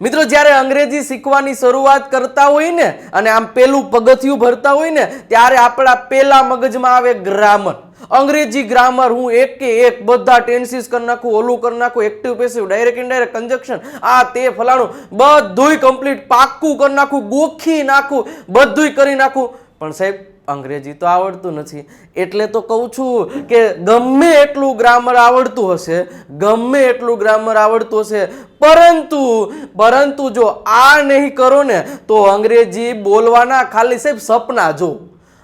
મિત્રો, જ્યારે અંગ્રેજી શીખવાની શરૂઆત કરતા હોય ને, અને આમ પેલું પગથિયું ભરતા હોય ને, ત્યારે આપણા પેલા મગજમાં આવે ગ્રામર અંગ્રેજી ગ્રામર હું એક કે એક બધા ટેન્સીસ કરી નાખું, ઓલું કરી નાખું active passive direct indirect conjunction આ તે ફલાણું, બધુંય કમ્પ્લીટ પાક્કું કરી નાખું, ગોખી નાખું, બધુંય કરી નાખું. પણ સાહેબ અંગ્રેજી તો આવડતું નથી. એટલે તો કહું છું કે ગમે એટલું ગ્રામર આવડતું હશે, ગમે એટલું ગ્રામર આવડતું હશે, પરંતુ પરંતુ જો આ નહીં કરો ને, તો અંગ્રેજી બોલવાના ખાલી સાહેબ સપના જો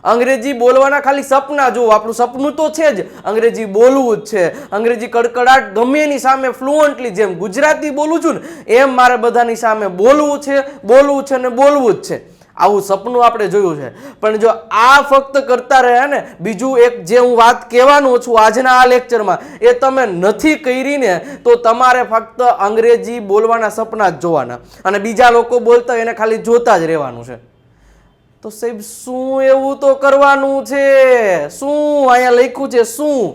અંગ્રેજી બોલવાના ખાલી સપના જો આપણું સપનું તો છે જ અંગ્રેજી બોલવું જ છે. અંગ્રેજી કડકડાટ ગમે એની સામે ફ્લુઅન્ટલી જેમ ગુજરાતી બોલું છું ને, એમ મારે બધાની સામે બોલવું છે બોલવું છે ને બોલવું જ છે. આવું સપનું આપણે જોયું છે. પણ જો આ ફક્ત કરતા રહ્યા ને, બીજું એક જે હું વાત કહેવાનું છું આજના આ લેક્ચરમાં એ તમે નથી કરી ને તો તમારે ફક્ત અંગ્રેજી બોલવાના સપના જ જોવાના. અને બીજા લોકો બોલતા એને ખાલી જોતા જ રહેવાનું છે. તો સાહેબ, શું એવું તો કરવાનું છે? શું અહીંયા લખ્યું છે? શું?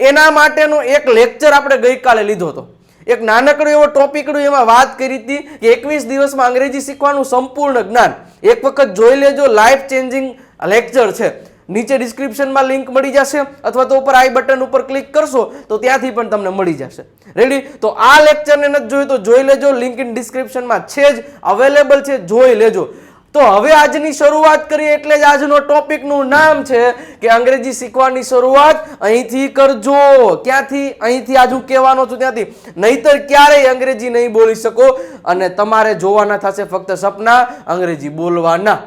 એના માટેનો એક લેક્ચર આપણે ગઈકાલે લીધો હતો. એક નાનકડો એવો ટોપિકડું એમાં વાત કરી હતી કે એકવીસ દિવસમાં અંગ્રેજી શીખવાનું સંપૂર્ણ જ્ઞાન. એક વખત જોઈ લેજો લાઈફ ચેન્જિંગ લેક્ચર છે. નીચે ડિસ્ક્રિપ્શનમાં લિંક મળી જશે અથવા તો ઉપર આઈ બટન ઉપર ક્લિક કરશો તો ત્યાંથી પણ તમને મળી જશે. રેડી તો આ લેક્ચરને નથી જોયું તો જોઈ લેજો લિંક ઇન ડિસ્ક્રિપ્શનમાં છે જ અવેલેબલ છે, જોઈ લેજો. તો હવે આજની શરૂઆત કરીએ એટલે જ આજનો ટોપિકનું નામ છે કે અંગ્રેજી શીખવાની શરૂઆત અહીંથી કરજો. ક્યાંથી? અહીંથી આજ હું કહેવાનો છું ત્યાંથી. નહીતર ક્યારેય અંગ્રેજી નહીં બોલી શકો અને તમારે જોવાના થશે ફક્ત સપના, અંગ્રેજી બોલવાના.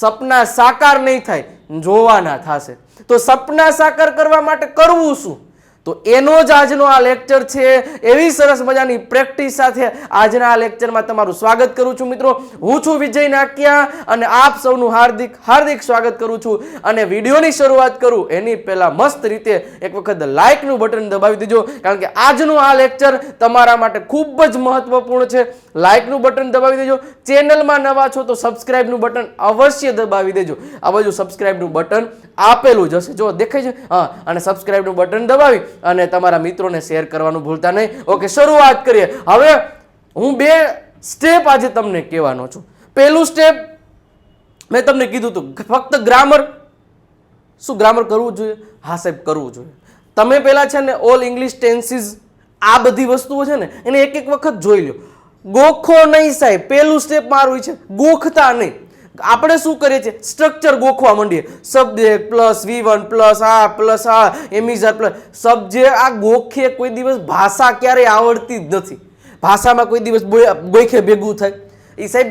સપના સાકાર નહીં થાય, જોવાના થશે. તો સપના સાકાર કરવા માટે કરવું શું? તો એનો જ આજનો આ લેક્ચર છે. એવી સરસ મજાની પ્રેક્ટિસ સાથે આજના આ લેક્ચરમાં તમારું સ્વાગત કરું છું મિત્રો. હું છું વિજય નાકિયા અને આપ સૌનું હાર્દિક હાર્દિક સ્વાગત કરું છું. અને વિડીયોની શરૂઆત કરું, એની પહેલાં મસ્ત રીતે એક વખત લાઇકનું બટન દબાવી દેજો. કારણ કે આજનું આ લેક્ચર તમારા માટે ખૂબ જ મહત્વપૂર્ણ છે. લાઇકનું બટન દબાવી દેજો. ચેનલમાં નવા છો તો સબસ્ક્રાઇબનું બટન અવશ્ય દબાવી દેજો. આ બાજુ સબસ્ક્રાઇબનું બટન આપેલું જ હશે. જો દેખાય છે? હા, અને સબસ્ક્રાઇબનું બટન દબાવી. અને તમારા મિત્રોને શેર કરવાનું ભૂલતા નહીં. ઓકે, શરૂઆત કરીએ. હવે હું બે સ્ટેપ આજે તમને કહેવાનો છું. પહેલું સ્ટેપ મેં તમને કીધું હતું, ફક્ત ગ્રામર શું ગ્રામર કરવું જોઈએ? હા સાહેબ, કરવું જોઈએ. તમે પહેલાં છે ને ઓલ ઇંગ્લિશ ટેન્સીસ આ બધી વસ્તુઓ છે ને, એને એક એક વખત જોઈ લો ગોખો નહીં સાહેબ. પહેલું સ્ટેપ મારું છે, ગોખતા નહીં. આપણે શું કરીએ છીએ? સ્ટ્રક્ચર ગોખવા માંડીએ. Subject plus V one plus આ પ્લસ આ એમિઝર પ્લસ સબ્જેક્ટ આ ગોખે કોઈ દિવસ ભાષા ક્યારેય આવડતી જ નથી. ભાષામાં કોઈ દિવસ ગોખે ભેગું થાય. એ સાહેબ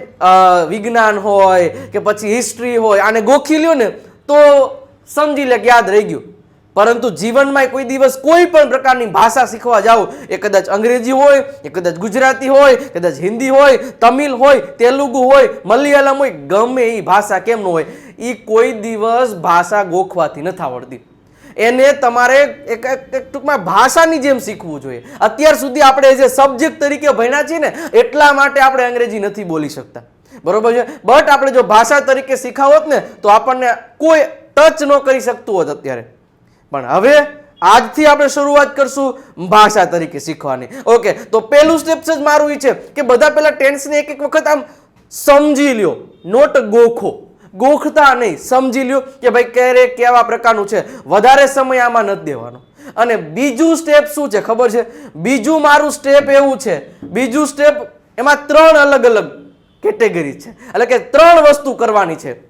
વિજ્ઞાન હોય કે પછી હિસ્ટ્રી હોય, આને ગોખી લ્યો ને, તો સમજી લે કે યાદ રહી ગયું. પરંતુ જીવનમાં કોઈ દિવસ કોઈ પણ પ્રકારની ભાષા શીખવા જાઓ, એ કદાચ અંગ્રેજી હોય, એ કદાચ ગુજરાતી હોય, કદાચ હિન્દી હોય, તમિલ હોય, તેલુગુ હોય, મલયાલમ હોય, ગમે એ ભાષા કેમ હોય એ કોઈ દિવસ ભાષા ગોખવાથી નથી આવડતી. એને તમારે એક ટૂંકમાં ભાષાની જેમ શીખવું જોઈએ. અત્યાર સુધી આપણે જે સબ્જેક્ટ તરીકે ભણ્યા છીએ ને, એટલા માટે આપણે અંગ્રેજી નથી બોલી શકતા. બરોબર છે? બટ આપણે જો ભાષા તરીકે શીખાવત ને, તો આપણને કોઈ ટચ ન કરી શકતું હોત અત્યારે. પણ હવે આજથી આપણે શરૂઆત કરશું ભાષા તરીકે શીખવાની. ઓકે તો પહેલું સ્ટેપ જ મારું એ છે કે બધા પહેલાં ટેન્સને એક એક વખત આમ સમજી લ્યો. નોટ ગોખો. ગોખતા નહીં, સમજી લ્યો કે ભાઈ ક્યારે, કેવા પ્રકારનું છે. વધારે સમય આમાં નથી દેવાનો. અને બીજું સ્ટેપ શું છે ખબર છે? બીજું મારું સ્ટેપ એવું છે. બીજું સ્ટેપ એમાં ત્રણ અલગ અલગ કેટેગરી છે. એટલે કે ત્રણ વસ્તુ કરવાની છે.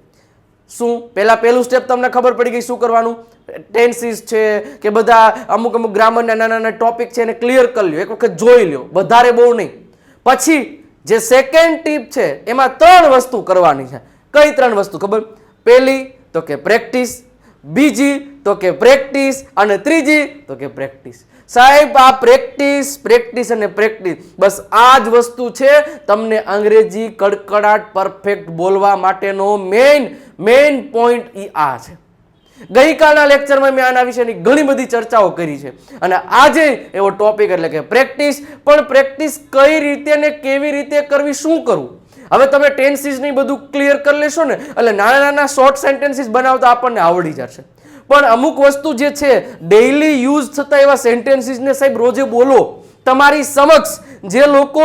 શું? પહેલા પહેલું સ્ટેપ તમને ખબર પડી ગઈ શું કરવાનું? ટેન્સીસ છે કે બધા અમુક અમુક ગ્રામરના નાના નાના ટોપિક છે એને ક્લિયર કરી લ્યો. એક વખત જોઈ લ્યો. વધારે બહુ નહીં. પછી જે સેકન્ડ ટીપ છે, એમાં ત્રણ વસ્તુ કરવાની છે. કઈ ત્રણ વસ્તુ ખબર? પહેલી તો કે પ્રેક્ટિસ બીજી તો કે પ્રેક્ટિસ અને ત્રીજી તો કે પ્રેક્ટિસ સાહેબ, આ પ્રેક્ટિસ પ્રેક્ટિસ અને પ્રેક્ટિસ બસ આ જ વસ્તુ છે. તમને અંગ્રેજી કડકડાટ પરફેક્ટ બોલવા માટેનો મેઇન મેઇન પોઈન્ટ એ આ છે. ગઈકાલના લેક્ચરમાં મેં આના વિશેની ઘણી બધી ચર્ચાઓ કરી છે. અને આજે એવો ટોપિક એટલે કે પ્રેક્ટિસ. પણ પ્રેક્ટિસ કઈ રીતે ને કેવી રીતે કરવી, શું કરવું? હવે તમે ટેન્સીસની બધું ક્લિયર કરી લેશો ને, એટલે નાના નાના શોર્ટ સેન્ટેન્સીસ બનાવતા આપણને આવડી જશે. પણ અમુક વસ્તુ જે છે ડેઇલી યુઝ થતા એવા સેન્ટેન્સીસને સાહેબ રોજે બોલો. તમારી સમક્ષ જે લોકો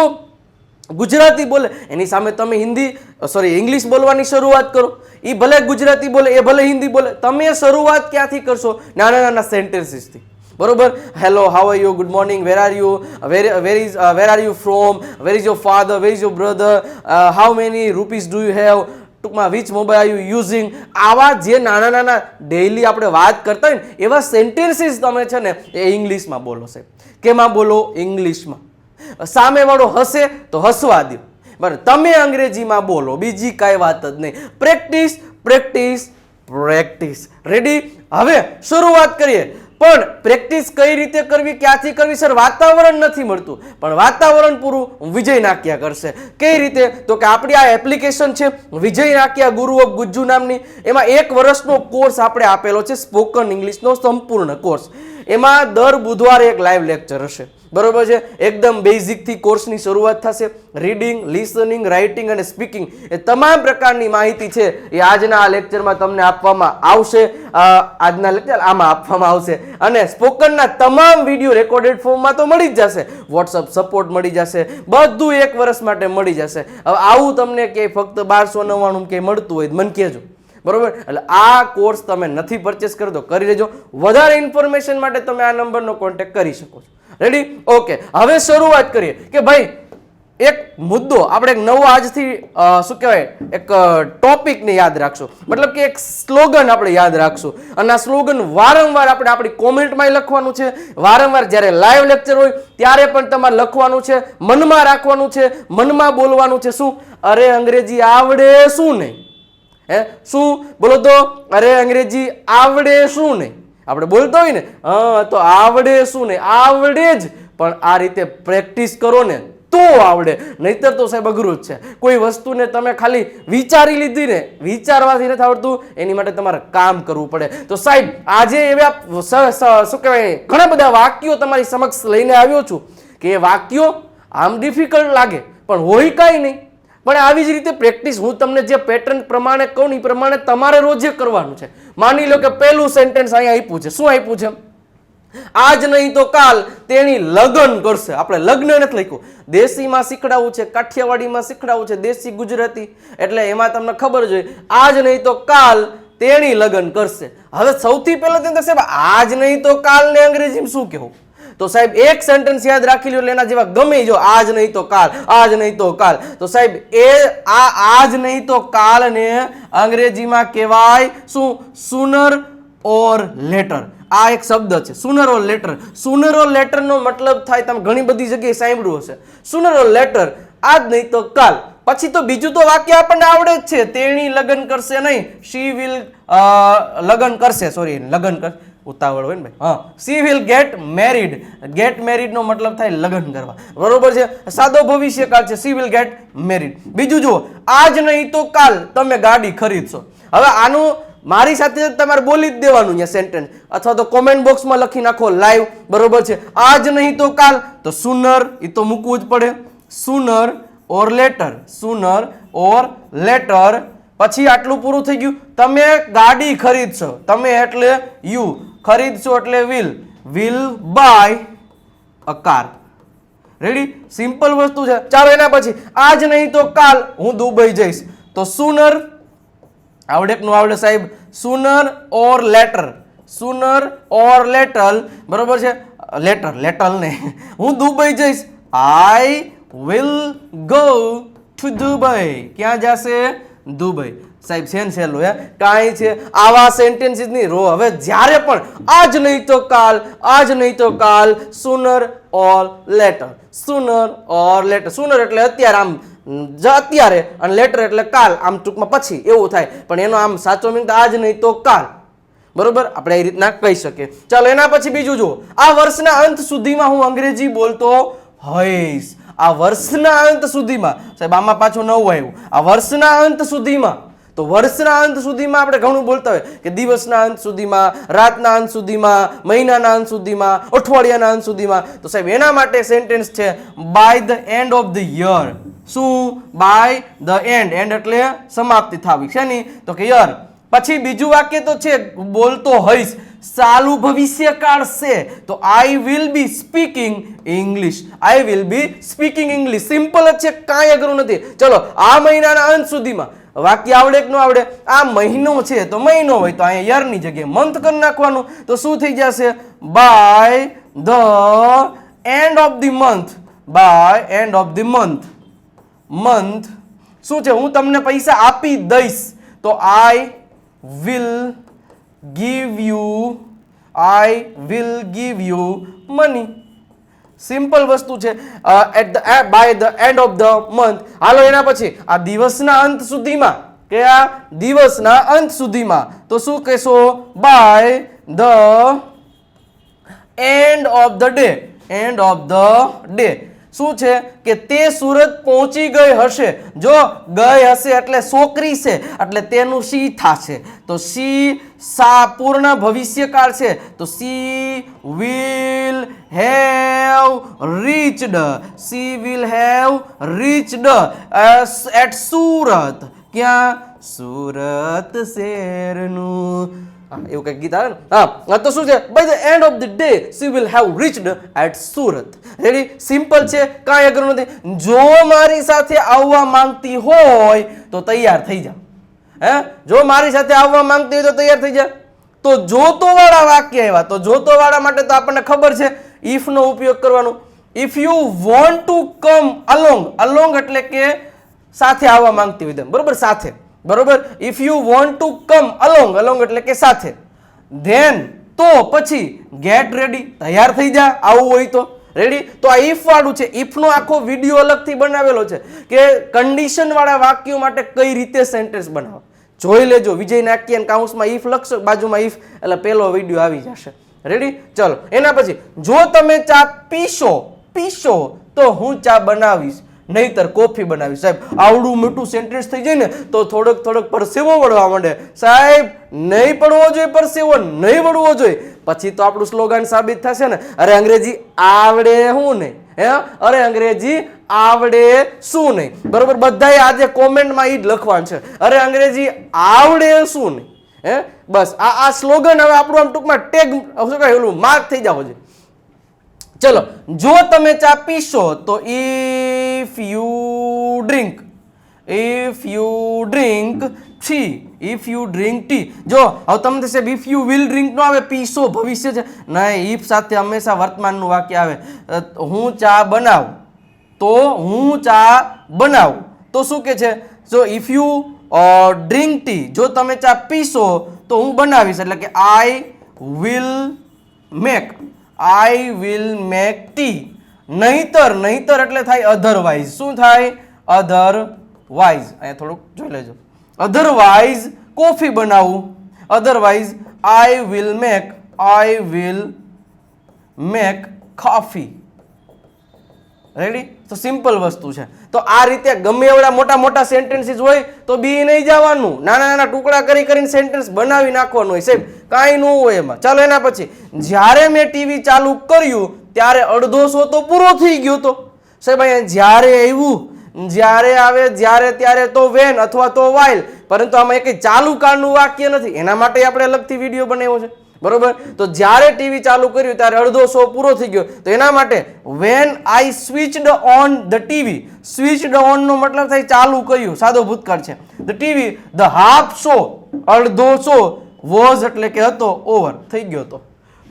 ગુજરાતી બોલે, એની સામે તમે હિન્દી સોરી ઇંગ્લિશ બોલવાની શરૂઆત કરો. એ ભલે ગુજરાતી બોલે, એ ભલે હિન્દી બોલે, તમે શરૂઆત ક્યાંથી કરશો? નાના નાના સેન્ટેન્સીસથી બરોબર? Hello how are you good morning where are you where where is where are you from where is your father where is your brother how many rupees do you have ટૂંકમાં which mobile are you using આવા જે નાના નાના daily આપણે વાત કરતા હોય ને, એવા સેન્ટેન્સીસ તમે છે ને, એ ઇંગ્લિશમાં બોલો સાહેબ. કેમાં બોલો? ઇંગ્લિશમાં. સામેવાળો હસે તો હસવા દો બરાબર તમે અંગ્રેજીમાં બોલો, બીજી કાંઈ વાત જ નહીં. પ્રેક્ટિસ પ્રેક્ટિસ પ્રેક્ટિસ રેડી હવે શરૂઆત કરીએ. પણ પ્રેક્ટિસ કઈ રીતે કરવી, ક્યાંથી કરવી, સર, વાતાવરણ નથી મળતું. પણ વાતાવરણ પૂરું વિજય નાક્યા કરશે. કઈ રીતે? તો કે આપણી આ એપ્લિકેશન છે, વિજય નાક્યા ગુરુ ઓફ ગુજ્જુ નામની, એમાં એક વર્ષનો કોર્સ આપણે આપેલો છે, સ્પોકન ઇંગ્લિશનો સંપૂર્ણ કોર્સ. એમાં દર બુધવારે એક લાઈવ લેક્ચર હશે. બરોબર છે? એકદમ બેઝિકથી કોર્સની શરૂઆત થશે. રીડિંગ લિસનિંગ રાઇટિંગ અને સ્પીકિંગ એ તમામ પ્રકારની માહિતી છે એ આજના આ લેક્ચરમાં તમને આપવામાં આવશે. આજના લેક્ચર આમાં આપવામાં આવશે. અને સ્પોકનના તમામ વીડિયો રેકોર્ડેડ ફોર્મમાં તો મળી જ જશે. વોટ્સઅપ સપોર્ટ મળી જશે. બધું એક વર્ષ માટે મળી જશે. હવે આવું તમને કે ફક્ત બારસો નવ્વાણું કે મળતું હોય મને કહેજો. બરોબર? એટલે આ કોર્સ તમે નથી પરચેસ કરો તો કરી લેજો. વધારે ઇન્ફોર્મેશન માટે તમે આ નંબરનો કોન્ટેક્ટ કરી શકો છો. રેડી ઓકે હવે શરૂઆત કરીએ કે ભાઈ, એક મુદ્દો આપણે એક નવો આજથી શું કહેવાય, એક ટોપિકને યાદ રાખશું. મતલબ કે એક સ્લોગન આપણે યાદ રાખશું. અને આ સ્લોગન વારંવાર આપણે આપણી કોમેન્ટમાં લખવાનું છે. વારંવાર જ્યારે લાઈવ લેક્ચર હોય, ત્યારે પણ તમારે લખવાનું છે. મનમાં રાખવાનું છે. મનમાં બોલવાનું છે. શું? અરે અંગ્રેજી આવડે શું નહીં? હે? શું? બોલો તો, અરે અંગ્રેજી આવડે શું નહીં? આપણે બોલતા હોય ને, હા, તો આવડે શું ને? આવડે જ, પણ આ રીતે પ્રેક્ટિસ કરો ને, તો આવડે. નહીતર તો સાહેબ અઘરું જ છે. કોઈ વસ્તુને તમે ખાલી વિચારી લીધી ને, વિચારવાથી નથી આવડતું, એની માટે તમારે કામ કરવું પડે. તો સાહેબ, આજે એવા શું કહેવાય, ઘણા બધા વાક્યો તમારી સમક્ષ લઈને આવ્યો છું કે એ વાક્યો આમ ડિફિકલ્ટ લાગે, પણ હોય કાંઈ નહીં. પણ આવી જ રીતે પ્રેક્ટિસ હું તમને જે પેટર્ન પ્રમાણે કહું ને પ્રમાણે તમારે રોજે કરવાનું છે. માની લો કે પહેલું સેન્ટેન્સ અહીંયા આપ્યું છે. શું આપ્યું છે? આજ નહીં તો કાલ તેની લગ્ન કરશે. આપણે લગ્ન નથી લખ્યું. દેશીમાં શીખડાવું છે, કાઠિયાવાડીમાં શીખડાવું છે, દેશી ગુજરાતી. એટલે એમાં તમને ખબર જોઈએ આજ નહીં તો કાલ તેણી લગ્ન કરશે. હવે સૌથી પહેલા તેમ સાહેબ આજ નહીં તો કાલને અંગ્રેજીમાં શું કહેવું? તો સાહેબ, એક સેન્ટેન્સ યાદ રાખી લો એના જેવા ગમે જો, આજ નહીં તો કાલ, આજ નહીં તો કાલ. તો સાહેબ, એ આ આજ નહીં તો કાલને અંગ્રેજીમાં કહેવાય શું? સુનર ઓર લેટર આ એક શબ્દ છે સુનર લેટર સુનર લેટરનો મતલબ થાય, તમે ઘણી બધી જગ્યાએ સાંભળ્યું હશે. સુનર લેટર આજ નહીં તો કાલ. પછી તો બીજું તો વાક્ય આપણને આવડે જ છે, તેણી લગ્ન કરશે નહીં. શી વિલ લગ્ન કરશે સોરી લગ્ન કર ઉતાવળ હોય ને ભાઈ. હા. She will get married get married નો મતલબ થાય લગ્ન કરવા. બરોબર છે? સાદો ભવિષ્યકાળ છે. સી વિલ ગેટ મેરિડ બીજું જુઓ આજ નહીં તો કાલ તમે ગાડી ખરીદશો. હવે આનું મારી સાથે તમારે બોલી જ દેવાનું અહીંયા સેન્ટેન્સ અથવા તો કોમેન્ટ બોક્સમાં લખી નાખો લાઈવ બરોબર છે? આજ નહીં તો કાલ. તો સુનર એ તો મૂકવું જ પડે. Sooner or later sooner or later પછી આટલું પૂરું થઈ ગયું. તમે ગાડી ખરીદશો. તમે એટલે યુ ખરીદશો એટલે will will buy a car ready simple વસ્તુ છે. ચાલો એના પછી. આજ નહીં તો કાલ હું દુબઈ જઈશ. તો સુનર આવડે નું આવડે સાહેબ. Sooner or later sooner or લેટલ બરોબર છે? લેટર લેટલ ને. હું દુબઈ જઈશ. I will go to Dubai ક્યાં જશે? દુબઈ. સાહેબ છે ને સહેલું હે. કાંઈ છે? આવા સેન્ટેન્સીસની રો હવે જ્યારે પણ, આજ નહીં તો કાલ, આજ નહીં તો કાલ sooner or later sooner or later sooner એટલે અત્યારે આમ અત્યારે અને લેટર એટલે કાલ, આમ ટૂંકમાં પછી, એવું થાય. પણ એનો આમ સાચો મિનિટ આજ નહીં તો કાલ. બરોબર? આપણે એ રીતના કહી શકીએ. ચાલો, એના પછી બીજું જુઓ. આ વર્ષના અંત સુધીમાં હું અંગ્રેજી બોલતો હોઈશ. આ વર્ષના અંત સુધીમાં, સાહેબ, આમાં પાછું નવું આવ્યું. આ વર્ષના અંત સુધીમાં તો વર્ષના અંત સુધીમાં આપણે ઘણું બોલતા હોય કે દિવસના અંત સુધીમાં, રાતના અંત સુધીમાં, મહિનાના અંત સુધીમાં, અઠવાડિયાના અંત સુધીમાં. તો સાહેબ, એના માટે સેન્ટેન્સ છે by the end of the year શું? બાય ધ એન્ડ એન્ડ એટલે સમાપ્તિ થવી. છે ની? તો કે યર પછી બીજું વાક્ય તો છે, બોલતો હઈશ. ચાલુ ભવિષ્યકાળ છે. તો I will be speaking English I will be speaking English simple જ છે, કાંઈ અઘરું નથી. ચલો, આ મહિનાના અંત સુધીમાં વાક્ય આવડે કે ન આવડે? આ મહિનો છે, તો મહિનો હોય, તો અહીંયા યરની જગ્યાએ મંથ કરી નાખવાનું. તો શું થઈ જશે? By the end of the month by end of the month month શું છે? હું તમને પૈસા આપી દઈશ. તો I will give you I will give you money simple વસ્તુ છે. At the by the end of the month હાલો, એના પછી, આ દિવસના અંત સુધીમાં, કે આ દિવસના અંત સુધીમાં, તો શું કહેશો? By the end of the day end of the day શું છે? કે તે સુરત પહોંચી ગઈ હશે. જો ગઈ હશે એટલે છોકરી છે એટલે તેનું સી થશે? તો સી સા પૂર્ણ ભવિષ્યકાળ છે? તો she will have reached. She will have reached. At Surat. ક્યાં? સુરત શહેરનું હા, એવું કંઈક ગીત આવે ને? હા તો શું છે? By the end of the day she will have reached at Surat ready simple છે, કાંઈ અઘરું નથી. જો મારી સાથે આવવા માંગતી હોય, તો તૈયાર થઈ જા. હે? જો મારી સાથે આવવા માંગતી હોય, તો તૈયાર થઈ જા. તો જોતો વાળા વાક્ય આવ્યા તો જોતો વાળા માટે તો આપણને ખબર છે ઇફનો ઉપયોગ કરવાનો. If you want to come along along એટલે કે સાથે આવવા માંગતી હોય તેમ. બરોબર? સાથે. બરોબર? If you want to come along along એટલે કે સાથે. ધેન તો પછી ગેટ રેડી તૈયાર થઈ જા, આવું હોય તો. રેડી તો આ ઇફ વાળું છે. ઇફનો આખો વીડિયો અલગથી બનાવેલો છે કે કન્ડિશન વાળા વાક્યો માટે કઈ રીતે સેન્ટેન્સ બનાવો. જોઈ લેજો. વિજય નાક્ય કાઉન્સમાં ઇફ લખશો, બાજુમાં ઇફ એટલે પેલો વીડિયો આવી જશે. રેડી ચલો. એના પછી, જો તમે ચા પીશો પીશો, તો હું ચા બનાવીશ. નહીતર કોફી બનાવી. સાહેબ, આવડું મોટું સેન્ટેન્સ થઈ જાય ને, તો થોડોક થોડોક પરસેવો વળવા માંડે. સાહેબ, નહીં પડવો જોઈએ, પરસેવો નહીં વળવો જોઈએ. પછી તો આપણું સ્લોગન સાબિત થશે ને. અરે અંગ્રેજી, આવડે શું નહીં? હે? અરે અંગ્રેજી, આવડે શું નહીં? બરોબર બધાએ આજે કોમેન્ટમાં એ જ લખવાનું છે. અરે અંગ્રેજી, આવડે શું નહીં? હે? બસ, આ આ સ્લોગન હવે આપણું આમ ટૂંકમાં ટેગ શું કહે, ઓલું માર્ક થઈ જાવ છે. ચલો, જો તમે ચા પીશો તો if you drink if you ડ્રિંકથી if you drink tea જો, હવે તમને થશે ઇફ યુ વિલ ડ્રિંક નો આવે પીશો ભવિષ્ય છે? નહીં ઇફ સાથે હંમેશા વર્તમાનનું વાક્ય આવે. હું ચા બનાવું, તો હું ચા બનાવું. તો શું કે છે? જો ઇફ યુ ડ્રિંક ટી જો તમે ચા પીશો, તો હું બનાવીશ. એટલે કે I will make I will make tea નહીતર નહીતર એટલે થાય અધરવાઇઝ શું થાય? અધરવાઇઝ અહીંયા થોડુંક જોઈ લેજો. અધરવાઇઝ કોફી બનાવું. Otherwise I will make I will make coffee ready તો સિમ્પલ વસ્તુ છે. તો આ રીતે ગમે એવડા મોટા મોટા સેન્ટેન્સીસ હોય, તો બી નહીં જવાનું. નાના નાના ટુકડા કરી કરીને સેન્ટેન્સ બનાવી નાખવાનું હોય. સાહેબ, કાંઈ ન હોય એમાં. ચાલો એના પછી. જ્યારે મેં ટીવી ચાલુ કર્યું, ત્યારે અડધો શો તો પૂરો થઈ ગયો તો. સાહેબ, અહીંયા જ્યારે આવ્યું, જ્યારે આવે જ્યારે ત્યારે તો વેન અથવા તો વાઇલ પરંતુ આમાં એક ચાલુ કાળનું વાક્ય નથી. એના માટે આપણે અલગથી વીડિયો બનાવ્યો છે. બરોબર? તો જ્યારે ટીવી ચાલુ કર્યું ત્યારે અડધો શો પૂરો થઈ ગયો. તો એના માટે when I switched on the TV switched on નો મતલબ થાય ચાલુ કર્યું. સાદો ભૂતકાળ છે. The TV the half show અડધો શો વોઝ એટલે કે હતો ઓવર થઈ ગયો હતો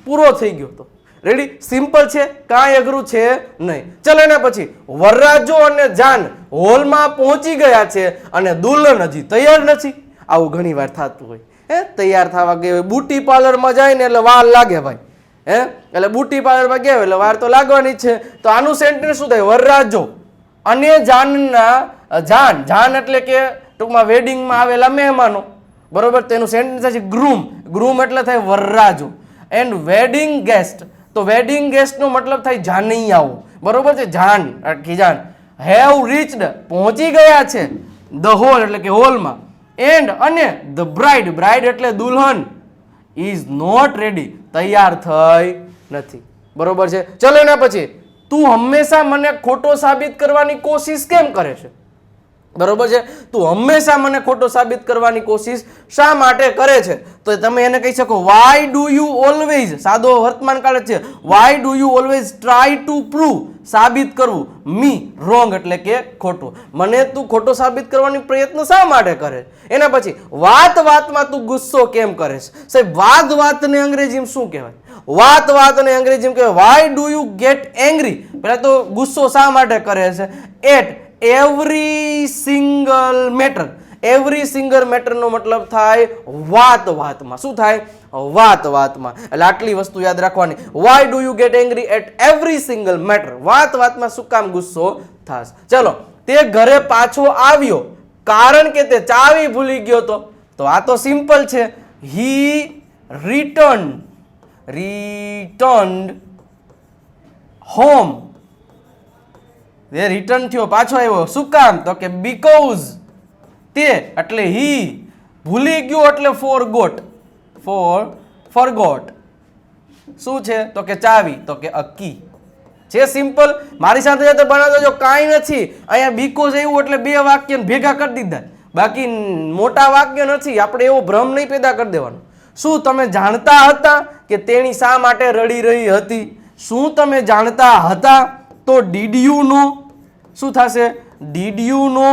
પૂરો થઈ ગયો હતો રેડી સિમ્પલ છે? કાંઈ અઘરું છે નહીં. ચલો એના પછી. વરરાજો અને જાન હોલમાં પહોંચી ગયા છે અને દુલ્હન હજી તૈયાર નથી. આવું ઘણી વાર થતું હોય. હે, તૈયાર થવા ગઈ બુટી પાર્લરમાં જાય ને એટલે વાર લાગે ભાઈ. હે, એટલે બુટી પાર્લરમાં ગયા હોય એટલે વાર તો લાગવાની જ છે. તો આનું સેન્ટેન્સ શું થાય? વરરાજો. અને જાનના, જાન જાન એટલે કે ટૂંકમાં વેડિંગમાં આવેલા મહેમાનો. બરોબર? તેનું સેન્ટેન્સ છે ગ્રૂમ. ગ્રૂમ એટલે થાય વરરાજો. And wedding guest. તો વેડિંગ ગેસ્ટનો મતલબ થાય જાનૈયાઓ. બરોબર છે? જાન, આખી જાન. Have reached. પહોંચી ગયા છે. ધ હોલ એટલે કે હોલમાં. એન્ડ અને ધ બ્રાઇડ. બ્રાઇડ એટલે દુલ્હન. Is not ready. તૈયાર થઈ નથી. બરોબર છે? ચલો એના પછી. તું હંમેશા મને ખોટો સાબિત કરવાની કોશિશ કેમ કરે છે? બરોબર છે? તું હંમેશા મને ખોટો સાબિત કરવાની કોશિશ શા માટે કરે છે? તો તમે એને કહી શકો વાય ડુ યુ ઓલવેઝ સાદો વર્તમાન કાળ જ છે. Why do you always try to prove સાબિત કરવું. મી રોંગ એટલે કે ખોટું. મને તું ખોટો સાબિત કરવાની પ્રયત્ન શા માટે કરે? એના પછી, વાત વાતમાં તું ગુસ્સો કેમ કરે છે? સાહેબ, વાત વાતને અંગ્રેજીમાં શું કહેવાય? વાત વાતને અંગ્રેજીમાં કહેવાય why do you get angry પહેલાં તો ગુસ્સો શા માટે કરે છે? At every single matter every single મેટરનો મતલબ થાય વાત વાતમાં. શું થાય? વાત વાતમાં. એટલે આટલી વસ્તુ યાદ રાખવાની. Why do you get angry at every single matter વાત વાતમાં શું કામ ગુસ્સો થાશ? ચલો, તે ઘરે પાછો આવ્યો. કારણ કે તે ચાવી ભૂલી ગયો તો તો આ તો સિમ્પલ છે. હી રિટર્ન રિટર્ન હોમ એ રિટર્ન થયો, પાછો આવ્યો. શું કામ? તો કે બીકોઝ તે, એટલે હી ભૂલી ગયો એટલે forgot for forgot શું છે? તો કે ચાવી, તો કે અક્કી છે સિમ્પલ મારી સાથે તો બનાવતો જો કાંઈ નથી. અહીંયા બીકોઝ એવું એટલે બે વાક્ય ભેગા કરી દીધા. બાકી મોટા વાક્ય નથી, આપણે એવો ભ્રમ નહીં પેદા કરી દેવાનો. શું તમે જાણતા હતા કે તેણી શા માટે રડી રહી હતી? શું તમે જાણતા હતા? તો ડીડ યુ નો શું થશે? ડીડ યુ નો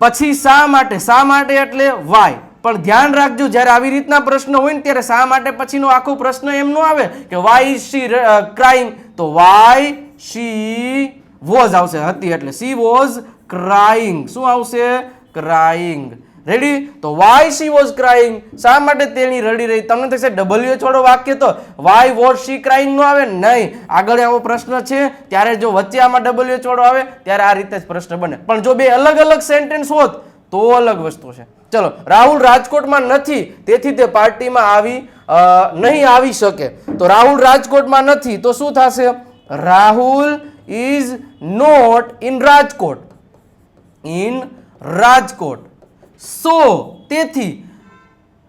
પછી શા માટે? શા માટે એટલે વાય પણ ધ્યાન રાખજો, જ્યારે આવી રીતના પ્રશ્ન હોય ને, ત્યારે શા માટે પછીનો આખો પ્રશ્ન એમ નો આવે કે વાય શી ક્રાઇંગ તો વાય શી વોઝ આવશે. હતી એટલે સી વોઝ ક્રાઇંગ શું આવશે? ક્રાઇંગ રેડી તો વાય શી વોઝ ક્રાઇંગ શા માટે તેણી રડી રહી? તમને થશે ડબલ્યુ છોડો વાક્ય તો વાય વોઝ શી ક્રાઇંગ નો આવે? નહીં. આગળ આવો પ્રશ્ન છે. ત્યારે જો વચ્ચે આમાં ડબલ્યુ છોડો આવે, ત્યારે આ રીતે જ પ્રશ્ન બને. પણ જો બે અલગ અલગ સેન્ટેન્સ હોત, તો અલગ વસ્તુ છે. ચલો, રાહુલ રાજકોટમાં નથી, તેથી તે પાર્ટીમાં આવી નહીં આવી શકે. તો રાહુલ રાજકોટમાં નથી, તો શું થશે? Rahul is not in Rajkot. In Rajkot. So તેથી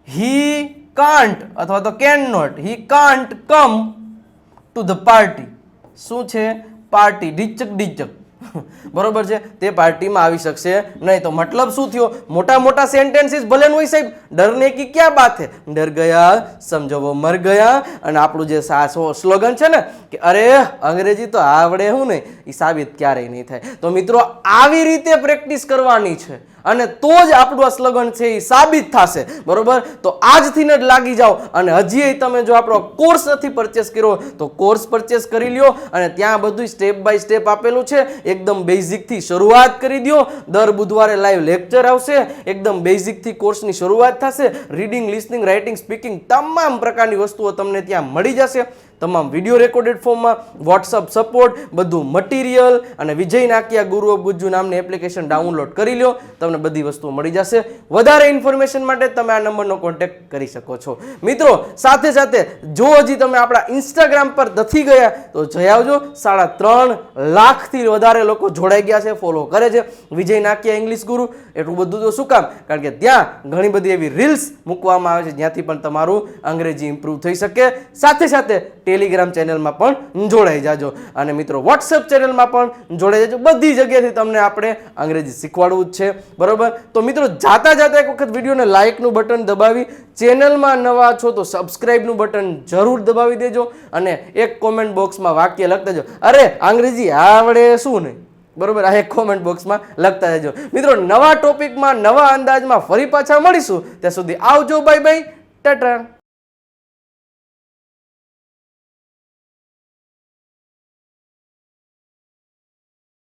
હી કાન્ટ અથવા તો can not he can't come to the party શું છે? પાર્ટી ડીચક ડીચક બરોબર છે? તે પાર્ટીમાં આવી શકશે નહીં. તો મતલબ શું થયો? મોટા મોટા સેન્ટેન્સીસ ભલે ન હોય સાહેબ, ડરને કી ક્યાં બાત હે? ડર ગયા સમજો વો મર ગયા. અને આપણું જે સાસો સ્લોગન છે ને, કે અરે, અંગ્રેજી તો આવડે હું નહીં એ સાબિત ક્યારેય નહીં થાય. તો મિત્રો, આવી રીતે પ્રેક્ટિસ કરવાની છે. અને તો જ આપણું આ સ્લોગન છે એ સાબિત થશે. બરોબર? તો આજથી જ લાગી જાઓ અને હજી તમે જો આપણો કોર્સ નથી પરચેસ કર્યો તો કોર્સ પરચેસ કરી લ્યો અને ત્યાં બધું સ્ટેપ બાય સ્ટેપ આપેલું છે. એકદમ બેઝિકથી શરૂઆત કરી દો દર બુધવારે લાઈવ લેક્ચર આવશે. એકદમ બેઝિકથી કોર્સની શરૂઆત થશે. રીડિંગ લિસનિંગ રાઇટિંગ સ્પીકિંગ તમામ પ્રકારની વસ્તુઓ તમને ત્યાં મળી જશે. તમામ વીડિયો રેકોર્ડેડ ફોર્મમાં વોટ્સઅપ સપોર્ટ બધું મટીરિયલ અને વિજય નાકિયા ગુરુ ગુજ્જુ નામની એપ્લિકેશન ડાઉનલોડ કરી લો તમને બધી વસ્તુઓ મળી જશે. વધારે ઇન્ફોર્મેશન માટે તમે આ નંબરનો કોન્ટેક્ટ કરી શકો છો. મિત્રો, સાથે સાથે જો હજી તમે આપણા ઇન્સ્ટાગ્રામ પર નથી ગયા, તો જઈ આવજો. સાડા ત્રણ લાખથી વધારે લોકો જોડાઈ ગયા છે ફોલો કરે છે. વિજય નાકિયા ઇંગ્લિશ ગુરુ, એટલું બધું તો શું કામ? કારણ કે ત્યાં ઘણી બધી એવી રીલ્સ મૂકવામાં આવે છે, જ્યાંથી પણ તમારું અંગ્રેજી ઇમ્પ્રૂવ થઈ શકે. સાથે સાથે ટેલિગ્રામ ચેનલમાં પણ જોડાઈ જાજો. અને મિત્રો વોટ્સએપ ચેનલમાં પણ જોડાઈ જાજો. બધી જગ્યાએથી તમને આપણે અંગ્રેજી શીખવાડવું જ છે. બરાબર? તો મિત્રો, જાતા જાતા એક વખત વિડીયોને લાઇકનું બટન દબાવી, ચેનલમાં નવા છો તો સબસ્ક્રાઇબનું બટન જરૂર દબાવી દેજો અને એક કોમેન્ટ બોક્સમાં વાક્ય લખતા જો અરે, અંગ્રેજી આવડે શું નહીં? બરોબર? આ એક કોમેન્ટ બોક્સમાં લખતા જજો. મિત્રો, નવા ટોપિકમાં નવા અંદાજમાં ફરી પાછા મળીશું. ત્યાં સુધી આવજો બાય બાય ટાટા.